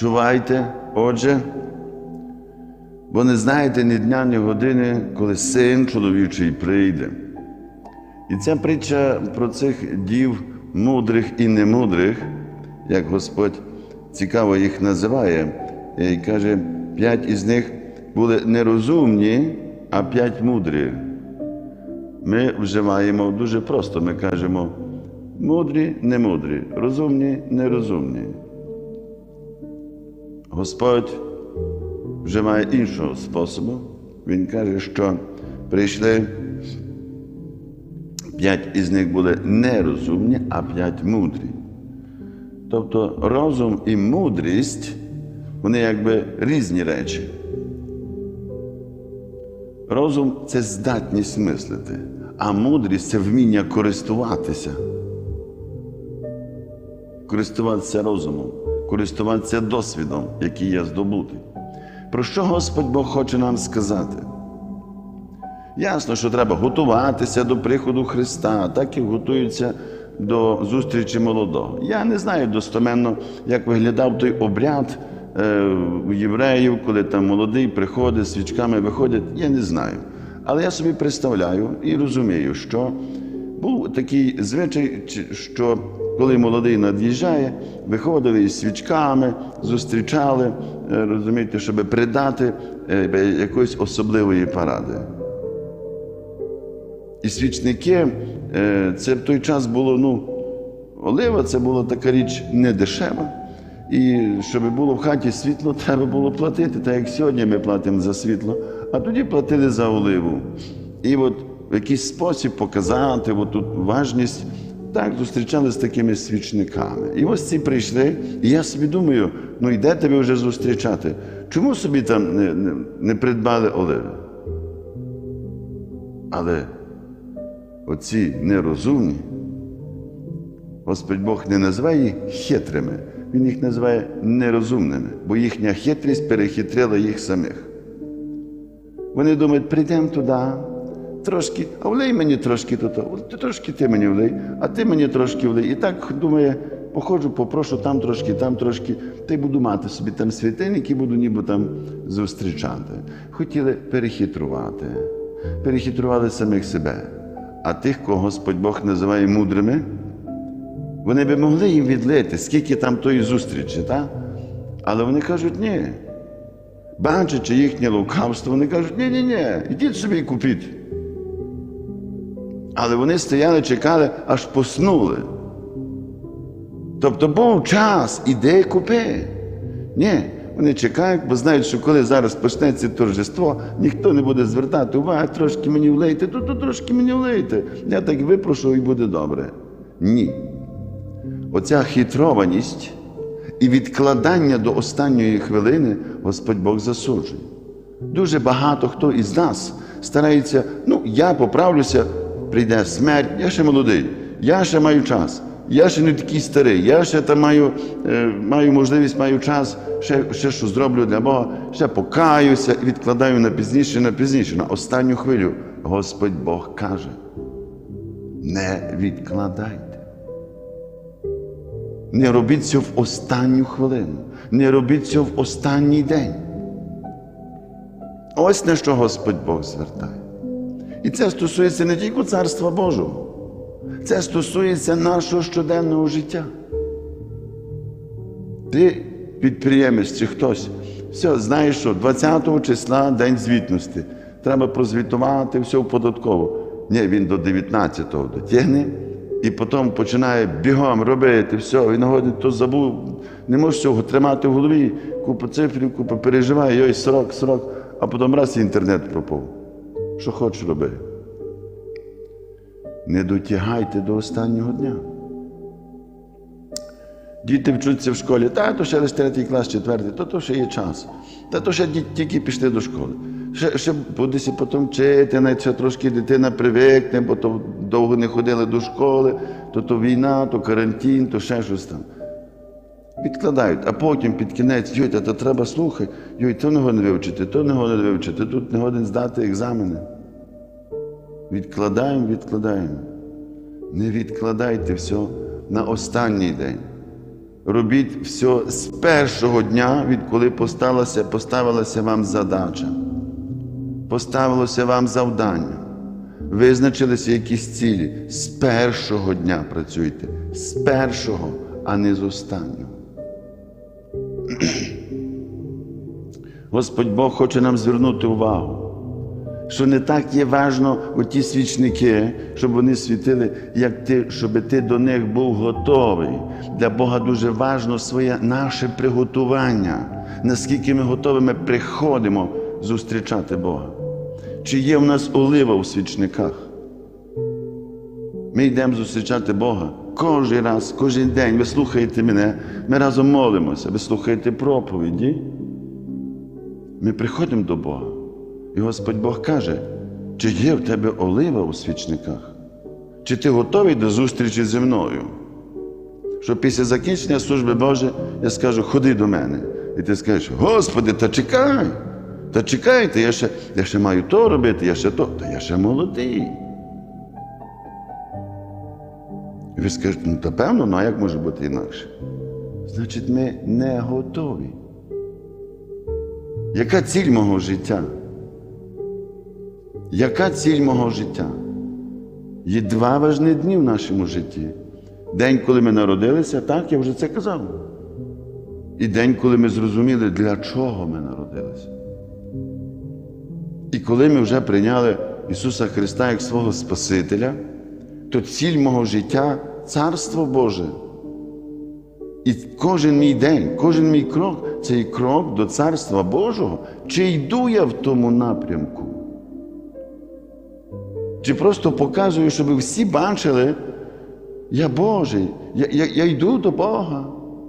Чувайте, отже, бо не знаєте ні дня, ні години, коли син чоловічий прийде. І ця притча про цих дів мудрих і немудрих, як Господь цікаво їх називає, і каже, п'ять із них були нерозумні, а п'ять мудрі. Ми вживаємо дуже просто, ми кажемо мудрі, немудрі, розумні, нерозумні. Господь вживає іншого способу. Він каже, що прийшли п'ять із них були нерозумні, а п'ять мудрі. Тобто розум і мудрість вони якби різні речі. Розум це здатність мислити, а мудрість це вміння користуватися. Користуватися розумом, користуватися досвідом, який є здобутий. Про що Господь Бог хоче нам сказати? Ясно, що треба готуватися до приходу Христа, так і готуються до зустрічі молодого. Я не знаю достоменно, як виглядав той обряд е, у євреїв, коли там молодий приходить, свічками виходять, я не знаю. Але я собі представляю і розумію, що був такий звичай, що коли молодий над'їжджає, виходили із свічками, зустрічали, е, розумієте, щоб придати е, якоїсь особливої паради. І свічники, е, це в той час було, ну, олива це була така річ не дешева. І щоб було в хаті світло, треба було платити, так як сьогодні ми платимо за світло, а тоді платили за оливу. І от в якийсь спосіб показати от тут важність, так зустрічали з такими свічниками. І ось ці прийшли, і я собі думаю, ну йде тебе вже зустрічати. Чому собі там не, не, не придбали оливи? Але оці нерозумні, Господь Бог не називає їх хитрими, Він їх називає нерозумними, бо їхня хитрість перехитрила їх самих. Вони думають, прийдемо туди, трошки, а влей мені трошки тут, трошки ти мені влей, а ти мені трошки влей. І так думає, походжу, попрошу там трошки, там трошки, та й буду мати собі там світильник і буду ніби там зустрічати. Хотіли перехитрувати, перехитрували самих себе. А тих, кого Господь Бог називає мудрими, вони би могли їм відлити, скільки там тої зустрічі, так? але вони кажуть, ні. Бачачи їхнє лукавство, вони кажуть, ні, ні, ні, ідіть собі і купіть. Але вони стояли, чекали, аж поснули. Тобто був час, іди купи. Ні, вони чекають, бо знають, що коли зараз почнеться торжество, ніхто не буде звертати уваги, трошки мені влейте, то, то трошки мені влейте. Я так випрошу і буде добре. Ні. Оця хитрованість і відкладання до останньої хвилини Господь Бог засуджує. Дуже багато хто із нас старається, ну, я поправлюся, прийде смерть, я ще молодий, я ще маю час, я ще не такий старий, я ще там маю, е, маю можливість, маю час, ще, ще що зроблю для Бога, ще покаюся і відкладаю на пізніше, на пізніше, на останню хвилю. Господь Бог каже: не відкладайте. Не робіть цього в останню хвилину, не робіть цього в останній день. Ось на що Господь Бог звертає. І це стосується не тільки Царства Божого, це стосується нашого щоденного життя. Ти підприємець чи хтось, все, знаєш, що 20 числа день звітності. Треба прозвітувати все в податкову. Ні, він до 19-го дотягне і потім починає бігом робити все, він нагодить, то забув, не може цього тримати в голові, купа цифрів, купа переживає, йой, срок, срок, а потім раз і інтернет пропав. Що хочеш роби? Не дотягайте до останнього дня. Діти вчаться в школі, та то ще лише третій клас, четвертий, то то ще є час. Та то ще ді- тільки пішли до школи. Ще, ще будеться потім вчити, навіть ще трошки дитина привикне, бо то довго не ходили до школи, то то війна, то карантин, то ще щось там. Відкладають, а потім під кінець, йой, та то треба слухай, йой, то не годен вивчити, то не годен вивчити, тут не годен здати екзамени. Відкладаємо, відкладаємо. Не відкладайте все на останній день. Робіть все з першого дня, відколи поставилася, поставилася вам задача, поставилося вам завдання. Визначилися якісь цілі. З першого дня працюйте. З першого, а не з останнього. Господь Бог хоче нам звернути увагу, що не так є важно оті свічники, щоб вони світили, як ти, щоб ти до них був готовий. Для Бога дуже важно своє наше приготування, наскільки ми готовими приходимо зустрічати Бога. Чи є в нас олива у свічниках? Ми йдемо зустрічати Бога кожен раз, кожен день. Ви слухаєте мене, ми разом молимося, ви слухаєте проповіді. Ми приходимо до Бога. І Господь Бог каже, чи є в тебе олива у свічниках? Чи ти готовий до зустрічі зі мною? Що після закінчення служби Божої я скажу, ходи до мене. І ти скажеш, Господи, та чекай, та чекайте, я ще, я ще маю то робити, я ще то, та я ще молодий. І ви скажете, ну та певно, ну а як може бути інакше? Значить, ми не готові. Яка ціль мого життя? Яка ціль мого життя? Є два важні дні в нашому житті. День, коли ми народилися, так, я вже це казав. І день, коли ми зрозуміли, для чого ми народилися. І коли ми вже прийняли Ісуса Христа як свого Спасителя, то ціль мого життя Царство Боже. І кожен мій день, кожен мій крок це крок до Царства Божого. Чи йду я в тому напрямку? Чи просто показую, щоб всі бачили, я Божий, я, я, я йду до Бога,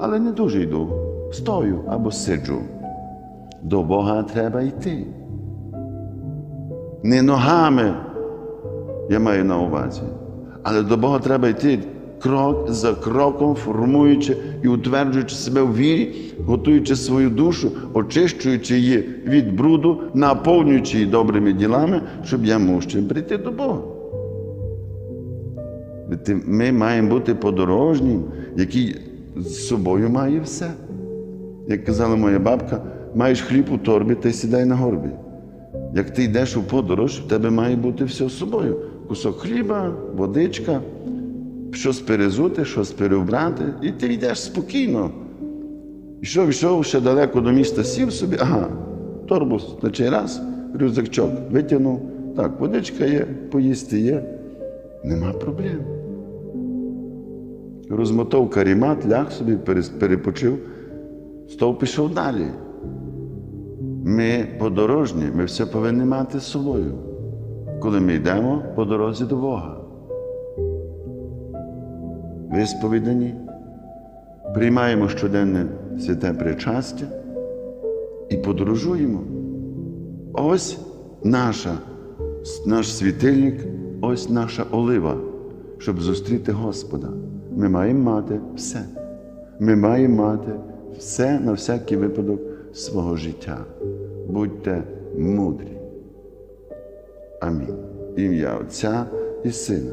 але не дуже йду. Стою або сиджу. До Бога треба йти. Не ногами, я маю на увазі, але до Бога треба йти крок за кроком, формуючи і утверджуючи себе в вірі, готуючи свою душу, очищуючи її від бруду, наповнюючи її добрими ділами, щоб я мав ще прийти до Бога. Ми маємо бути подорожнім, який з собою має все. Як казала моя бабка, маєш хліб у торбі, й сідай на горбі. Як ти йдеш у подорож, в тебе має бути все з собою. Кусок хліба, водичка, щось перезути, щось переобрати, і ти йдеш спокійно. Ішов, йшов ще далеко до міста, сів собі, ага, торбу на чий раз, рюкзачок витягнув. Так, водичка є, поїсти є. Нема проблем. Розмотав карімат, ляг собі, перепочив, стов пішов далі. Ми подорожні, ми все повинні мати з собою, коли ми йдемо по дорозі до Бога. Висповідані, приймаємо щоденне святе причастя і подорожуємо. Ось наша, наш світильник, ось наша олива, щоб зустріти Господа. Ми маємо мати все. Ми маємо мати все на всякий випадок свого життя. Будьте мудрі. Амінь. Ім'я Отця і Сина,